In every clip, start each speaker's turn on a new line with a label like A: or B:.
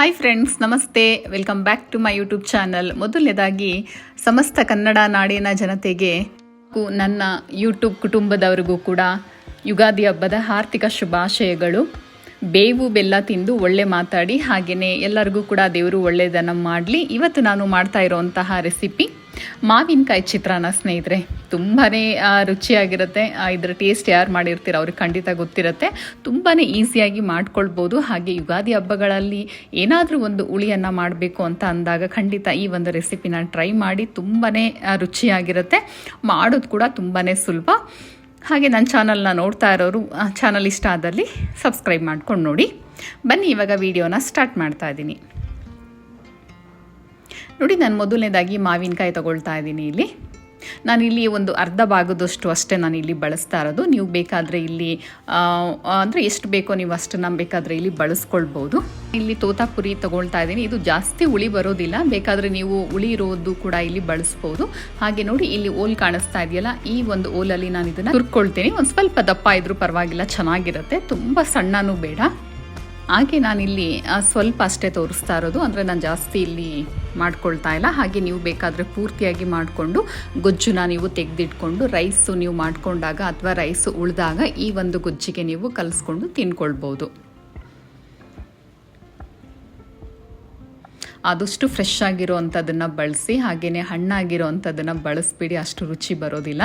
A: Hi friends ನಮಸ್ತೆ. Welcome back to my YouTube channel ಮೊದಲನೇದಾಗಿ, ಸಮಸ್ತ ಕನ್ನಡ ನಾಡಿನ ಜನತೆಗೆ ನನ್ನ ಯೂಟ್ಯೂಬ್ ಕುಟುಂಬದವರಿಗೂ ಕೂಡ ಯುಗಾದಿ ಹಬ್ಬದ ಆರ್ಥಿಕ ಶುಭಾಶಯಗಳು. ಬೇವು, ಬೆಲ್ಲ ತಿಂದು ಒಳ್ಳೆ ಮಾತಾಡಿ ಹಾಗೆಯೇ ಎಲ್ಲರಿಗೂ ಕೂಡ ದೇವರು ಒಳ್ಳೆಯದನ್ನು ಮಾಡಲಿ. ಇವತ್ತು ನಾನು ಮಾಡ್ತಾ ಇರೋವಂತಹ ರೆಸಿಪಿ ಮಾವಿನಕಾಯಿ ಚಿತ್ರಾನ್ನ ಸ್ನೇಹಿತರೆ ತುಂಬಾ ರುಚಿಯಾಗಿರುತ್ತೆ. ಇದರ ಟೇಸ್ಟ್ ಯಾರು ಮಾಡಿರ್ತೀರ ಅವ್ರಿಗೆ ಖಂಡಿತ ಗೊತ್ತಿರುತ್ತೆ. ತುಂಬಾ ಈಸಿಯಾಗಿ ಮಾಡ್ಕೊಳ್ಬೋದು. ಹಾಗೆ ಯುಗಾದಿ ಹಬ್ಬಗಳಲ್ಲಿ ಏನಾದರೂ ಒಂದು ಉಳಿಯನ್ನು ಮಾಡಬೇಕು ಅಂತ ಅಂದಾಗ ಖಂಡಿತ ಈ ಒಂದು ರೆಸಿಪಿನ ಟ್ರೈ ಮಾಡಿ ತುಂಬಾ ರುಚಿಯಾಗಿರುತ್ತೆ. ಮಾಡೋದು ಕೂಡ ತುಂಬಾ ಸುಲಭ. ಹಾಗೆ ನನ್ನ ಚಾನಲ್ನ ನೋಡ್ತಾ ಇರೋರು ಚಾನಲ್ ಇಷ್ಟ ಆದಲ್ಲಿ ಸಬ್ಸ್ಕ್ರೈಬ್ ಮಾಡ್ಕೊಂಡು ನೋಡಿ. ಬನ್ನಿ, ಇವಾಗ ವಿಡಿಯೋನ ಸ್ಟಾರ್ಟ್ ಮಾಡ್ತಾ ಇದ್ದೀನಿ. ನೋಡಿ, ನಾನು ಮೊದಲನೇದಾಗಿ ಮಾವಿನಕಾಯಿ ತಗೊಳ್ತಾ ಇದ್ದೀನಿ ಇಲ್ಲಿ. ನಾನಿಲ್ಲಿ ಒಂದು ಅರ್ಧ ಭಾಗದಷ್ಟು ಅಷ್ಟೇ ನಾನು ಇಲ್ಲಿ ಬಳಸ್ತಾ ಇರೋದು. ನೀವು ಬೇಕಾದರೆ ಇಲ್ಲಿ ಅಂದರೆ ಎಷ್ಟು ಬೇಕೋ ನೀವು ಅಷ್ಟನ್ನು ಬೇಕಾದರೆ ಇಲ್ಲಿ ಬಳಸ್ಕೊಳ್ಬೋದು. ಇಲ್ಲಿ ತೋತಾಪುರಿ ತಗೊಳ್ತಾ ಇದ್ದೀನಿ. ಇದು ಜಾಸ್ತಿ ಹುಳಿ ಬರೋದಿಲ್ಲ. ಬೇಕಾದರೆ ನೀವು ಹುಳಿ ಇರೋದು ಕೂಡ ಇಲ್ಲಿ ಬಳಸ್ಬೋದು. ಹಾಗೆ ನೋಡಿ, ಇಲ್ಲಿ ಓಲ್ ಕಾಣಿಸ್ತಾ ಇದೆಯಲ್ಲ, ಈ ಒಂದು ಓಲಲ್ಲಿ ನಾನು ಇದನ್ನು ತುರ್ಕೊಳ್ತೀನಿ. ಒಂದು ಸ್ವಲ್ಪ ದಪ್ಪ ಇದ್ರೂ ಪರವಾಗಿಲ್ಲ, ಚೆನ್ನಾಗಿರುತ್ತೆ. ತುಂಬ ಸಣ್ಣನೂ ಬೇಡ. ಹಾಗೆ ನಾನಿಲ್ಲಿ ಸ್ವಲ್ಪ ಅಷ್ಟೇ ತೋರಿಸ್ತಾ ಇರೋದು. ಅಂದರೆ ನಾನು ಜಾಸ್ತಿ ಇಲ್ಲಿ ಮಾಡ್ಕೊಳ್ತಾ ಇಲ್ಲ. ಹಾಗೆ ನೀವು ಬೇಕಾದರೆ ಪೂರ್ತಿಯಾಗಿ ಮಾಡಿಕೊಂಡು, ಗೊಜ್ಜುನ ನೀವು ತೆಗೆದಿಟ್ಕೊಂಡು, ರೈಸು ನೀವು ಮಾಡಿಕೊಂಡಾಗ ಅಥವಾ ರೈಸು ಉಳಿದಾಗ ಈ ಒಂದು ಗೊಜ್ಜಿಗೆ ನೀವು ಕಲಿಸ್ಕೊಂಡು ತಿನ್ಕೊಳ್ಬೋದು. ಆದಷ್ಟು ಫ್ರೆಶ್ ಆಗಿರೋ ಅಂಥದ್ದನ್ನು ಬಳಸಿ ಹಾಗೆಯೇ ಹಣ್ಣಾಗಿರೋ ಅಂಥದ್ದನ್ನು ಬಳಸ್ಬಿಡಿ, ಅಷ್ಟು ರುಚಿ ಬರೋದಿಲ್ಲ.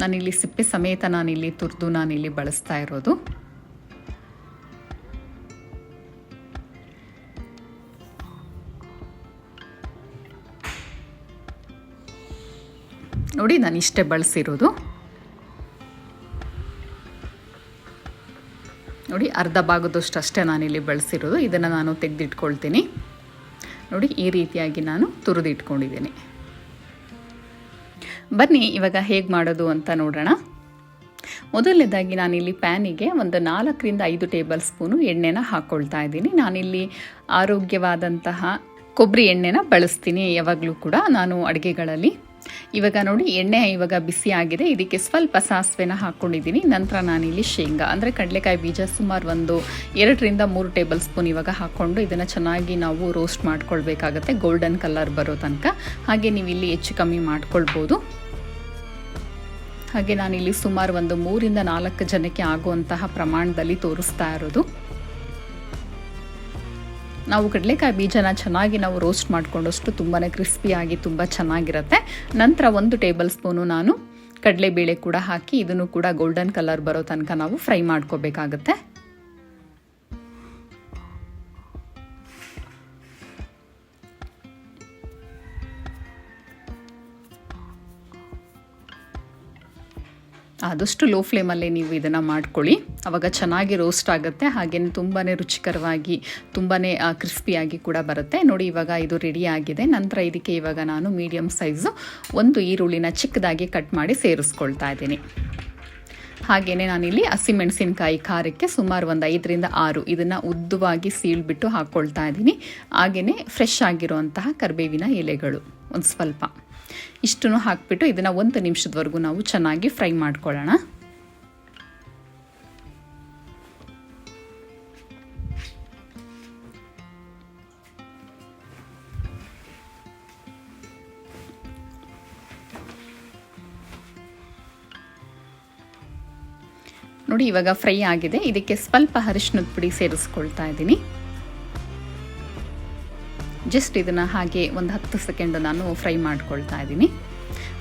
A: ನಾನಿಲ್ಲಿ ಸಿಪ್ಪೆ ಸಮೇತ ನಾನಿಲ್ಲಿ ತುರಿದು ನಾನಿಲ್ಲಿ ಬಳಸ್ತಾ ಇರೋದು. ನೋಡಿ ನಾನು ಇಷ್ಟೇ ಬಳಸಿರೋದು. ನೋಡಿ, ಅರ್ಧ ಭಾಗದಷ್ಟು ಅಷ್ಟೇ ನಾನಿಲ್ಲಿ ಬಳಸಿರೋದು. ಇದನ್ನು ನಾನು ತೆಗೆದಿಟ್ಕೊಳ್ತೀನಿ. ನೋಡಿ, ಈ ರೀತಿಯಾಗಿ ನಾನು ತುರಿದಿಟ್ಕೊಂಡಿದ್ದೀನಿ. ಬನ್ನಿ, ಇವಾಗ ಹೇಗೆ ಮಾಡೋದು ಅಂತ ನೋಡೋಣ. ಮೊದಲನೇದಾಗಿ ನಾನಿಲ್ಲಿ ಪ್ಯಾನಿಗೆ ಒಂದು ನಾಲ್ಕರಿಂದ ಐದು ಟೇಬಲ್ ಸ್ಪೂನು ಎಣ್ಣೆನ ಹಾಕ್ಕೊಳ್ತಾ ಇದ್ದೀನಿ. ನಾನಿಲ್ಲಿ ಆರೋಗ್ಯವಾದಂತಹ ಕೊಬ್ಬರಿ ಎಣ್ಣೆನ ಬಳಸ್ತೀನಿ, ಯಾವಾಗಲೂ ಕೂಡ ನಾನು ಅಡುಗೆಗಳಲ್ಲಿ. ಇವಾಗ ನೋಡಿ, ಎಣ್ಣೆ ಇವಾಗ ಬಿಸಿ ಆಗಿದೆ. ಇದಕ್ಕೆ ಸ್ವಲ್ಪ ಸಾಸಿವೆನ ಹಾಕ್ಕೊಂಡಿದ್ದೀನಿ ನಂತರ ನಾನಿಲ್ಲಿ ಶೇಂಗಾ. ಅಂದರೆ ಕಡಲೆಕಾಯಿ ಬೀಜ ಸುಮಾರು ಒಂದು ಎರಡರಿಂದ ಮೂರು ಟೇಬಲ್ ಸ್ಪೂನ್ ಇವಾಗ ಹಾಕ್ಕೊಂಡು ಇದನ್ನು ಚೆನ್ನಾಗಿ ನಾವು ರೋಸ್ಟ್ ಮಾಡ್ಕೊಳ್ಬೇಕಾಗತ್ತೆ. ಗೋಲ್ಡನ್ ಕಲರ್ ಬರೋ ತನಕ. ಹಾಗೆ ನೀವು ಇಲ್ಲಿ ಹೆಚ್ಚು ಕಮ್ಮಿ ಮಾಡ್ಕೊಳ್ಬೋದು. ಹಾಗೆ ನಾನಿಲ್ಲಿ ಸುಮಾರು ಒಂದು ಮೂರಿಂದ ನಾಲ್ಕು ಜನಕ್ಕೆ ಆಗುವಂತಹ ಪ್ರಮಾಣದಲ್ಲಿ ತೋರಿಸ್ತಾ ಇರೋದು. ನಾವು ಕಡಲೆಕಾಯಿ ಬೀಜನ ಚೆನ್ನಾಗಿ ನಾವು ರೋಸ್ಟ್ ಮಾಡಿಕೊಂಡಷ್ಟು ತುಂಬಾ ಕ್ರಿಸ್ಪಿಯಾಗಿ ತುಂಬ ಚೆನ್ನಾಗಿರುತ್ತೆ. ನಂತರ ಒಂದು ಟೇಬಲ್ ಸ್ಪೂನು ನಾನು ಕಡಲೆಬೇಳೆ ಕೂಡ ಹಾಕಿ, ಇದನ್ನು ಕೂಡ ಗೋಲ್ಡನ್ ಕಲರ್ ಬರೋ ತನಕ ನಾವು ಫ್ರೈ ಮಾಡ್ಕೋಬೇಕಾಗತ್ತೆ. ಆದಷ್ಟು ಲೋ ಫ್ಲೇಮಲ್ಲೇ ನೀವು ಇದನ್ನು ಮಾಡ್ಕೊಳ್ಳಿ. ಆವಾಗ ಚೆನ್ನಾಗಿ ರೋಸ್ಟ್ ಆಗುತ್ತೆ. ಹಾಗೆಯೇ ತುಂಬಾ ರುಚಿಕರವಾಗಿ ತುಂಬಾ ಕ್ರಿಸ್ಪಿಯಾಗಿ ಕೂಡ ಬರುತ್ತೆ. ನೋಡಿ, ಇವಾಗ ಇದು ರೆಡಿ ಆಗಿದೆ. ನಂತರ ಇದಕ್ಕೆ ಇವಾಗ ನಾನು ಮೀಡಿಯಮ್ ಸೈಜು ಒಂದು ಈರುಳ್ಳಿನ ಚಿಕ್ಕದಾಗಿ ಕಟ್ ಮಾಡಿ ಸೇರಿಸ್ಕೊಳ್ತಾ ಇದ್ದೀನಿ. ಹಾಗೆಯೇ ನಾನಿಲ್ಲಿ ಹಸಿಮೆಣಸಿನಕಾಯಿ ಖಾರಕ್ಕೆ ಸುಮಾರು ಒಂದು ಐದರಿಂದ ಆರು ಇದನ್ನು ಉದ್ದವಾಗಿ ಸೀಳ್ಬಿಟ್ಟು ಹಾಕ್ಕೊಳ್ತಾ ಇದ್ದೀನಿ. ಹಾಗೆಯೇ ಫ್ರೆಶ್ ಆಗಿರುವಂತಹ ಕರಿಬೇವಿನ ಎಲೆಗಳು ಒಂದು ಸ್ವಲ್ಪ. ಇಷ್ಟನ್ನು ಹಾಕಿಬಿಟ್ಟು ಇದನ್ನು ಒಂದು ನಿಮಿಷದವರೆಗೂ ನಾವು ಚೆನ್ನಾಗಿ ಫ್ರೈ ಮಾಡ್ಕೊಳ್ಳೋಣ. ನೋಡಿ, ಇವಾಗ ಫ್ರೈ ಆಗಿದೆ. ಇದಕ್ಕೆ ಸ್ವಲ್ಪ ಅರಿಶಿನದ ಪುಡಿ ಸೇರಿಸ್ಕೊಳ್ತಾ ಇದ್ದೀನಿ. ಜಸ್ಟ್ ಇದನ್ನು ಹಾಗೆ ಒಂದು ಹತ್ತು ಸೆಕೆಂಡ್ ನಾನು ಫ್ರೈ ಮಾಡ್ಕೊಳ್ತಾ ಇದ್ದೀನಿ.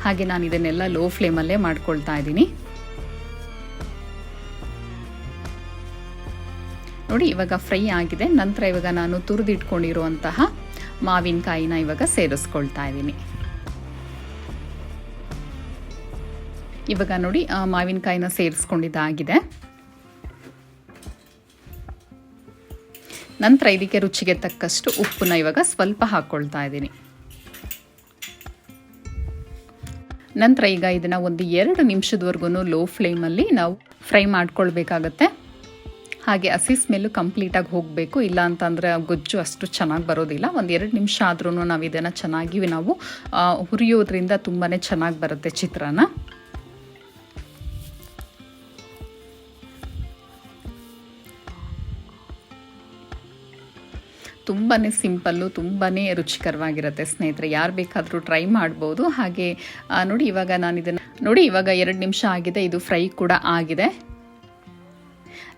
A: ಹಾಗೆ ನಾನು ಇದನ್ನೆಲ್ಲ ಲೋ ಫ್ಲೇಮಲ್ಲೇ ಮಾಡ್ಕೊಳ್ತಾ ಇದ್ದೀನಿ. ನೋಡಿ, ಇವಾಗ ಫ್ರೈ ಆಗಿದೆ. ನಂತರ ಇವಾಗ ನಾನು ತುರಿದಿಟ್ಕೊಂಡಿರುವಂತಹ ಮಾವಿನಕಾಯಿನ ಇವಾಗ ಸೇರಿಸ್ಕೊಳ್ತಾ ಇದ್ದೀನಿ. ಇವಾಗ ನೋಡಿ ಮಾವಿನಕಾಯಿನ ಸೇರಿಸ್ಕೊಂಡಿದ್ದಾಗಿದೆ. ನಂತರ ಇದಕ್ಕೆ ರುಚಿಗೆ ತಕ್ಕಷ್ಟು ಉಪ್ಪನ್ನ ಇವಾಗ ಸ್ವಲ್ಪ ಹಾಕ್ಕೊಳ್ತಾ ಇದ್ದೀನಿ. ನಂತರ ಈಗ ಇದನ್ನು ಒಂದು ಎರಡು ನಿಮಿಷದವರೆಗೂ ಲೋ ಫ್ಲೇಮಲ್ಲಿ ನಾವು ಫ್ರೈ ಮಾಡ್ಕೊಳ್ಬೇಕಾಗತ್ತೆ. ಹಾಗೆ ಹಸಿ ಸ್ಮೆಲ್ಲು ಕಂಪ್ಲೀಟಾಗಿ ಹೋಗಬೇಕು. ಇಲ್ಲ ಅಂತಂದರೆ ಗೊಜ್ಜು ಅಷ್ಟು ಚೆನ್ನಾಗಿ ಬರೋದಿಲ್ಲ. ಒಂದು ಎರಡು ನಿಮಿಷ ಆದ್ರೂ ನಾವು ಇದನ್ನು ಚೆನ್ನಾಗಿ ನಾವು ಹುರಿಯೋದ್ರಿಂದ ತುಂಬಾ ಚೆನ್ನಾಗಿ ಬರುತ್ತೆ ಚಿತ್ರಾನ್ನ. ತುಂಬಾ ಸಿಂಪಲ್ಲು ತುಂಬಾ ರುಚಿಕರವಾಗಿರುತ್ತೆ ಸ್ನೇಹಿತರೆ. ಯಾರು ಬೇಕಾದರೂ ಟ್ರೈ ಮಾಡ್ಬೋದು. ಹಾಗೆ ನೋಡಿ ಇವಾಗ ನಾನು ಇದನ್ನು ನೋಡಿ, ಇವಾಗ ಎರಡು ನಿಮಿಷ ಆಗಿದೆ. ಇದು ಫ್ರೈ ಕೂಡ ಆಗಿದೆ.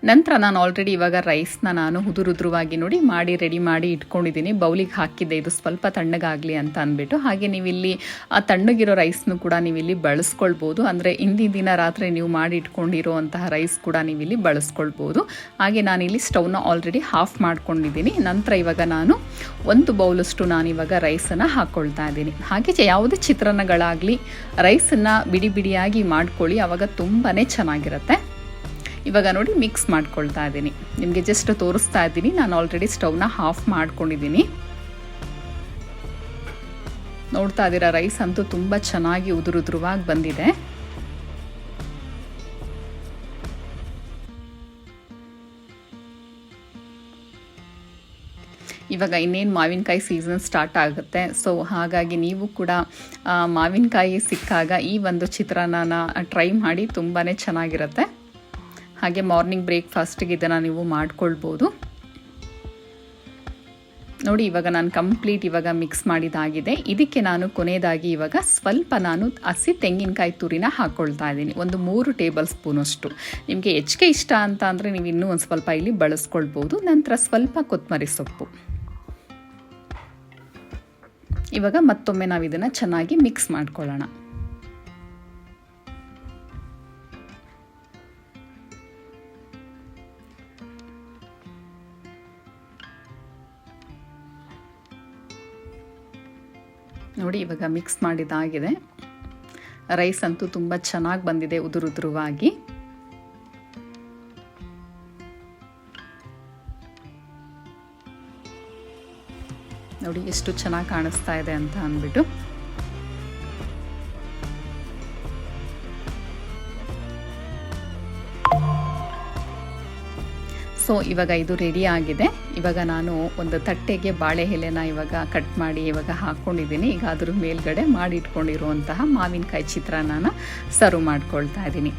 A: ನಂತರ ನಾನು ಆಲ್ರೆಡಿ ಇವಾಗ ರೈಸ್ನ ನಾನು ಉದುರುದ್ರವಾಗಿ ನೋಡಿ ಮಾಡಿ ರೆಡಿ ಮಾಡಿ ಇಟ್ಕೊಂಡಿದ್ದೀನಿ. ಬೌಲಿಗೆ ಹಾಕಿದ್ದೆ. ಇದು ಸ್ವಲ್ಪ ತಣ್ಣಗಾಗಲಿ ಅಂತ ಅಂದ್ಬಿಟ್ಟು. ಹಾಗೆ ನೀವು ಇಲ್ಲಿ ಆ ತಣ್ಣಗಿರೋ ರೈಸ್ನು ಕೂಡ ನೀವು ಇಲ್ಲಿ ಬಳಸ್ಕೊಳ್ಬೋದು. ಅಂದರೆ ಹಿಂದಿನ ದಿನ ರಾತ್ರಿ ನೀವು ಮಾಡಿ ಇಟ್ಕೊಂಡಿರೋವಂತಹ ರೈಸ್ ಕೂಡ ನೀವು ಇಲ್ಲಿ ಬಳಸ್ಕೊಳ್ಬೋದು. ಹಾಗೆ ನಾನಿಲ್ಲಿ ಸ್ಟವ್ನ ಆಲ್ರೆಡಿ ಹಾಫ್ ಮಾಡ್ಕೊಂಡಿದ್ದೀನಿ. ನಂತರ ಇವಾಗ ನಾನು ಒಂದು ಬೌಲಷ್ಟು ನಾನು ಇವಾಗ ರೈಸನ್ನು ಹಾಕ್ಕೊಳ್ತಾ ಇದ್ದೀನಿ. ಹಾಗೆ ಯಾವುದೇ ಚಿತ್ರಾನ್ನಗಳಾಗಲಿ ರೈಸನ್ನು ಬಿಡಿ ಬಿಡಿಯಾಗಿ ಮಾಡ್ಕೊಳ್ಳಿ. ಆವಾಗ ತುಂಬಾ ಚೆನ್ನಾಗಿರುತ್ತೆ. ಇವಾಗ ನೋಡಿ ಮಿಕ್ಸ್ ಮಾಡ್ಕೊಳ್ತಾ ಇದ್ದೀನಿ. ನಿಮಗೆ ಜಸ್ಟ್ ತೋರಿಸ್ತಾ ಇದ್ದೀನಿ. ನಾನು ಆಲ್ರೆಡಿ ಸ್ಟವ್ನ ಹಾಫ್ ಮಾಡ್ಕೊಂಡಿದ್ದೀನಿ. ನೋಡ್ತಾ ಇದ್ದೀರಾ ರೈಸ್ ಅಂತೂ ತುಂಬ ಚೆನ್ನಾಗಿ ಉದುರುದ್ರುವಾಗಿ ಬಂದಿದೆ. ಇವಾಗ ಇನ್ನೇನು ಮಾವಿನಕಾಯಿ ಸೀಸನ್ ಸ್ಟಾರ್ಟ್ ಆಗುತ್ತೆ. ಸೊ ಹಾಗಾಗಿ ನೀವು ಕೂಡ ಮಾವಿನಕಾಯಿ ಸಿಕ್ಕಾಗ ಈ ಒಂದು ಚಿತ್ರಾನ್ನ ಟ್ರೈ ಮಾಡಿ ತುಂಬಾ ಚೆನ್ನಾಗಿರುತ್ತೆ. ಹಾಗೆ ಮಾರ್ನಿಂಗ್ ಬ್ರೇಕ್ಫಾಸ್ಟಿಗೆ ಇದನ್ನು ನೀವು ಮಾಡ್ಕೊಳ್ಬೋದು. ನೋಡಿ, ಇವಾಗ ನಾನು ಕಂಪ್ಲೀಟ್ ಇವಾಗ ಮಿಕ್ಸ್ ಮಾಡಿದಾಗಿದೆ. ಇದಕ್ಕೆ ನಾನು ಕೊನೆಯದಾಗಿ ಇವಾಗ ಸ್ವಲ್ಪ ನಾನು ಹಸಿ ತೆಂಗಿನಕಾಯಿ ತುರಿನ ಹಾಕ್ಕೊಳ್ತಾ ಇದ್ದೀನಿ. ಒಂದು ಮೂರು ಟೇಬಲ್ ಸ್ಪೂನಷ್ಟು ನಿಮಗೆ ಹೆಚ್ಚಿಗೆ ಇಷ್ಟ ಅಂತ ಅಂದರೆ ನೀವು ಇನ್ನೂ ಒಂದು ಸ್ವಲ್ಪ ಇಲ್ಲಿ ಬಳಸ್ಕೊಳ್ಬೋದು. ನಂತರ ಸ್ವಲ್ಪ ಕೊತ್ತಂಬರಿ ಸೊಪ್ಪು. ಇವಾಗ ಮತ್ತೊಮ್ಮೆ ನಾವು ಇದನ್ನು ಚೆನ್ನಾಗಿ ಮಿಕ್ಸ್ ಮಾಡ್ಕೊಳ್ಳೋಣ. ನೋಡಿ, ಇವಾಗ ಮಿಕ್ಸ್ ಮಾಡಿದಾಗಿದೆ. ರೈಸ್ ಅಂತೂ ತುಂಬ ಚೆನ್ನಾಗಿ ಬಂದಿದೆ ಉದುರುದುರುವಾಗಿ ನೋಡಿ, ಎಷ್ಟು ಚೆನ್ನಾಗಿ ಕಾಣಿಸ್ತಾ ಇದೆ ಅಂತ ಅಂದ್ಬಿಟ್ಟು. ಸೊ ಇವಾಗ ಇದು ರೆಡಿ ಆಗಿದೆ. ಇವಾಗ ನಾನು ಒಂದು ತಟ್ಟೆಗೆ ಬಾಳೆ ಎಲೆನ ಇವಾಗ ಕಟ್ ಮಾಡಿ ಇವಾಗ ಹಾಕ್ಕೊಂಡಿದ್ದೀನಿ ಈಗ ಅದ್ರ ಮೇಲ್ಗಡೆ ಮಾಡಿ ಇಟ್ಕೊಂಡಿರುವಂತಹ ಮಾವಿನಕಾಯಿ ಚಿತ್ರಾನ್ನನ ಸರ್ವ್ ಮಾಡ್ಕೊಳ್ತಾ ಇದ್ದೀನಿ.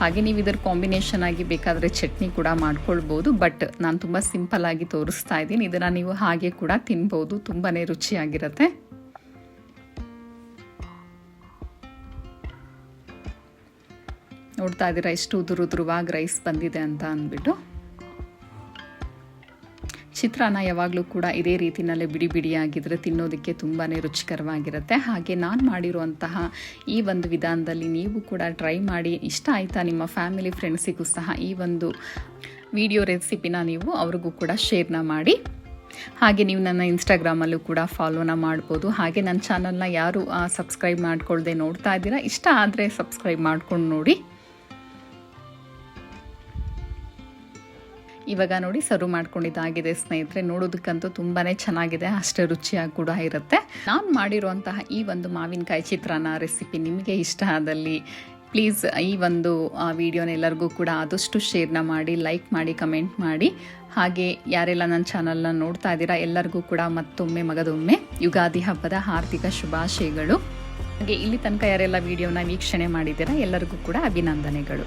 A: ಹಾಗೆ ನೀವು ಇದರ ಕಾಂಬಿನೇಷನ್ ಆಗಿ ಬೇಕಾದರೆ ಚಟ್ನಿ ಕೂಡ ಮಾಡ್ಕೊಳ್ಬೋದು ಬಟ್ ನಾನು ತುಂಬ ಸಿಂಪಲ್ ಆಗಿ ತೋರಿಸ್ತಾ ಇದ್ದೀನಿ. ಇದನ್ನು ನೀವು ಹಾಗೆ ಕೂಡ ತಿನ್ಬೋದು ತುಂಬಾ ರುಚಿಯಾಗಿರುತ್ತೆ. ನೋಡ್ತಾ ಇದ್ದೀರಾ ಎಷ್ಟು ಉದುರು ಉದುರುವಾಗಿ ರೈಸ್ ಬಂದಿದೆ ಅಂತ ಅಂದ್ಬಿಟ್ಟು. ಚಿತ್ರಾನ್ನ ಯಾವಾಗಲೂ ಕೂಡ ಇದೇ ರೀತಿಯಲ್ಲೇ ಬಿಡಿ ಬಿಡಿಯಾಗಿದ್ದರೆ ತಿನ್ನೋದಕ್ಕೆ ತುಂಬಾ ರುಚಿಕರವಾಗಿರುತ್ತೆ. ಹಾಗೆ ನಾನು ಮಾಡಿರುವಂತಹ ಈ ಒಂದು ವಿಧಾನದಲ್ಲಿ ನೀವು ಕೂಡ ಟ್ರೈ ಮಾಡಿ, ಇಷ್ಟ ಆಯಿತಾ ನಿಮ್ಮ ಫ್ಯಾಮಿಲಿ ಫ್ರೆಂಡ್ಸಿಗೂ ಸಹ ಈ ಒಂದು ವಿಡಿಯೋ ರೆಸಿಪಿನ ನೀವು ಅವ್ರಿಗೂ ಕೂಡ ಶೇರ್ನ ಮಾಡಿ. ಹಾಗೆ ನೀವು ನನ್ನ ಇನ್ಸ್ಟಾಗ್ರಾಮಲ್ಲೂ ಕೂಡ ಫಾಲೋನ ಮಾಡ್ಬೋದು. ಹಾಗೆ ನನ್ನ ಚಾನಲ್ನ ಯಾರು ಸಬ್ಸ್ಕ್ರೈಬ್ ಮಾಡ್ಕೊಳ್ಳದೆ ನೋಡ್ತಾ ಇದ್ದೀರಾ, ಇಷ್ಟ ಆದರೆ ಸಬ್ಸ್ಕ್ರೈಬ್ ಮಾಡ್ಕೊಂಡು ನೋಡಿ. ಇವಾಗ ನೋಡಿ ಸರ್ವ್ ಮಾಡ್ಕೊಂಡಿದ್ದಾಗಿದೆ ಸ್ನೇಹಿತರೆ. ನೋಡೋದಕ್ಕಂತೂ ತುಂಬಾ ಚೆನ್ನಾಗಿದೆ, ಅಷ್ಟೇ ರುಚಿಯಾಗಿ ಕೂಡ ಇರುತ್ತೆ. ನಾನು ಮಾಡಿರುವಂತಹ ಈ ಒಂದು ಮಾವಿನಕಾಯಿ ಚಿತ್ರಾನ್ನ ರೆಸಿಪಿ ನಿಮಗೆ ಇಷ್ಟ ಆದಲ್ಲಿ ಪ್ಲೀಸ್ ಈ ಒಂದು ವಿಡಿಯೋನ ಎಲ್ಲರಿಗೂ ಕೂಡ ಆದಷ್ಟು ಶೇರ್ನ ಮಾಡಿ ಲೈಕ್ ಮಾಡಿ ಕಮೆಂಟ್ ಮಾಡಿ. ಹಾಗೆ ಯಾರೆಲ್ಲ ನನ್ನ ಚಾನಲ್ನ ನೋಡ್ತಾ ಇದ್ದೀರಾ, ಎಲ್ಲರಿಗೂ ಕೂಡ ಮತ್ತೊಮ್ಮೆ ಮಗದೊಮ್ಮೆ ಯುಗಾದಿ ಹಬ್ಬದ ಹಾರ್ದಿಕ ಶುಭಾಶಯಗಳು. ಹಾಗೆ ಇಲ್ಲಿ ತನಕ ಯಾರೆಲ್ಲ ವಿಡಿಯೋನ ವೀಕ್ಷಣೆ ಮಾಡಿದ್ದೀರಾ, ಎಲ್ಲರಿಗೂ ಕೂಡ ಅಭಿನಂದನೆಗಳು.